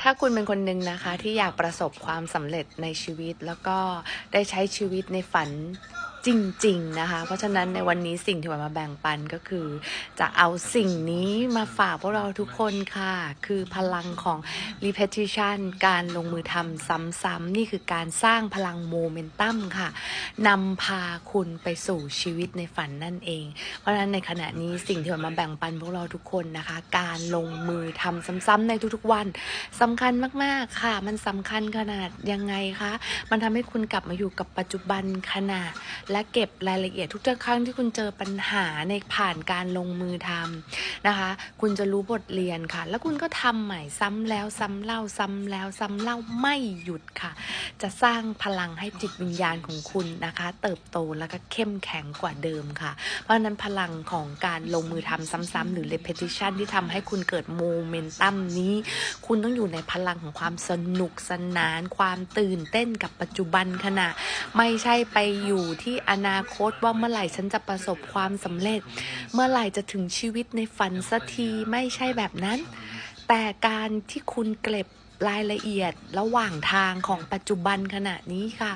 ถ้าคุณเป็นคนหนึ่งนะคะที่อยากประสบความสำเร็จในชีวิต แล้วก็ได้ใช้ชีวิตในฝัน จริงๆนะคะ เพราะฉะนั้นในวันนี้สิ่งที่วันมาแบ่งปันก็คือ จะเอาสิ่งนี้มาฝากพวกเราทุกคนค่ะ คือพลังของ repetition การลงมือทำซ้ำๆนี่คือการสร้างพลังโมเมนตัมค่ะนำพาคุณไปสู่ชีวิตในฝันนั่นเอง เพราะฉะนั้นในขณะนี้สิ่งที่วันมาแบ่งปันพวกเราทุกคนนะคะ การลงมือทำซ้ำๆในทุกๆวันสำคัญมากๆค่ะ มันสำคัญขนาดยังไงคะมันทำให้คุณกลับมาอยู่กับปัจจุบันขณะและเก็บรายละเอียดทุกครั้งที่คุณเจอปัญหาในผ่านการลงมือทำนะคะ คุณจะรู้บทเรียนค่ะ แล้วคุณก็ทำใหม่ซ้ำแล้วซ้ำเล่าซ้ำแล้วซ้ำเล่าไม่หยุดค่ะ จะสร้างพลังให้จิตวิญญาณของคุณนะคะ เติบโตแล้วก็เข้มแข็งกว่าเดิมค่ะ เพราะฉะนั้นพลังของการลงมือทำซ้ำๆหรือ repetition ที่ทำให้คุณเกิดโมเมนตัมนี้ คุณต้องอยู่ในพลังของความสนุกสนาน ความตื่นเต้นกับปัจจุบันขณะ ไม่ใช่ไปอยู่ที่อนาคตว่าเมื่อไหร่ฉันจะประสบความสำเร็จ เมื่อไหร่จะถึงชีวิตในฝันสักทีไม่ใช่แบบนั้น แต่การที่คุณเก็บ รายละเอียดระหว่างทางของปัจจุบันขณะนี้ค่ะ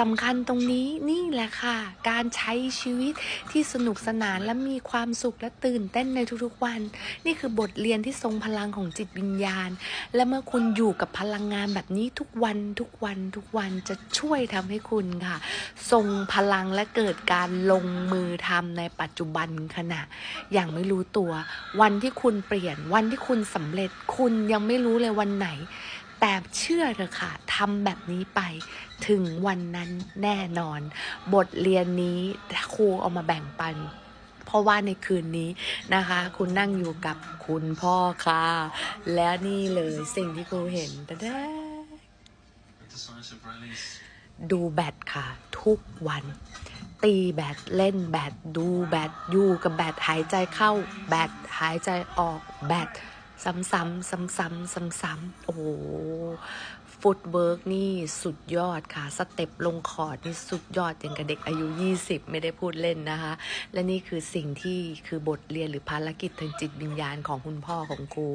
สำคัญตรงนี้นี่แหละค่ะ การใช้ชีวิตที่สนุกสนานและมีความสุขและตื่นเต้นในทุกๆวัน นี่คือบทเรียนที่ทรงพลังของจิตวิญญาณ และเมื่อคุณอยู่กับพลังงานแบบนี้ทุกวันทุกวันทุกวันจะช่วยทำให้คุณค่ะ ทรงพลังและเกิดการลงมือทำในปัจจุบันขณะ อย่างไม่รู้ตัว วันที่คุณเปลี่ยนวันที่คุณสำเร็จคุณยังไม่รู้เลยวันไหน แต่เชื่อเถอะค่ะทำแบบนี้ไปถึงวันนั้นแน่นอน บทเรียนนี้ครูเอามาแบ่งปัน เพราะว่าในคืนนี้นะคะ คุณนั่งอยู่กับคุณพ่อค่ะ และนี่เลยสิ่งที่ครูเห็นตะแดะ Decisive release. ดูแบตค่ะ ทุกวันตีแบตเล่นแบตดูแบตอยู่กับแบตหายใจเข้าแบตหายใจออกแบต ซ้ำๆซ้ำๆซ้ำๆโอ้โหฟุตเวิร์กนี่สุดยอดค่ะ สเต็ปลงคอร์ดนี่สุดยอดอย่างกับเด็กอายุ 20 ไม่ได้พูดเล่นนะคะ และนี่คือสิ่งที่คือบทเรียนหรือภารกิจทางจิตวิญญาณของคุณพ่อของครู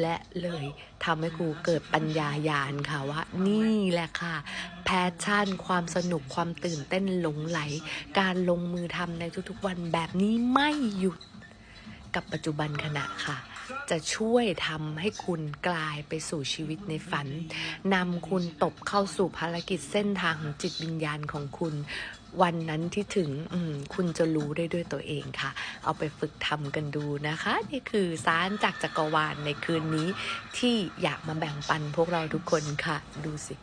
และเลยทำให้ครูเกิดปัญญายาณค่ะว่า นี่แหละค่ะ แพชชั่น ความสนุกความตื่นเต้นหลงไหล การลงมือทำในทุกๆวันแบบนี้ไม่หยุดกับปัจจุบันขณะค่ะ จะช่วยทำให้คุณกลายไปสู่ชีวิตในฝันนำคุณตบเข้าสู่ภารกิจเส้นทางของจิตวิญญาณของคุณ วันนั้นที่ถึงคุณจะรู้ได้ด้วยตัวเองค่ะ เอาไปฝึกทำกันดูนะคะ นี่คือสารจากจักรวาลในคืนนี้ ที่อยากมาแบ่งปันพวกเราทุกคนค่ะ ดูสิ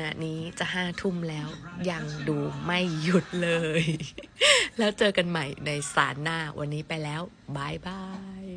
ณะนี้จะห้าทุ่มแล้วยังดูไม่หยุดเลย แล้วเจอกันใหม่ในสารหน้าวันนี้ไปแล้วบายบาย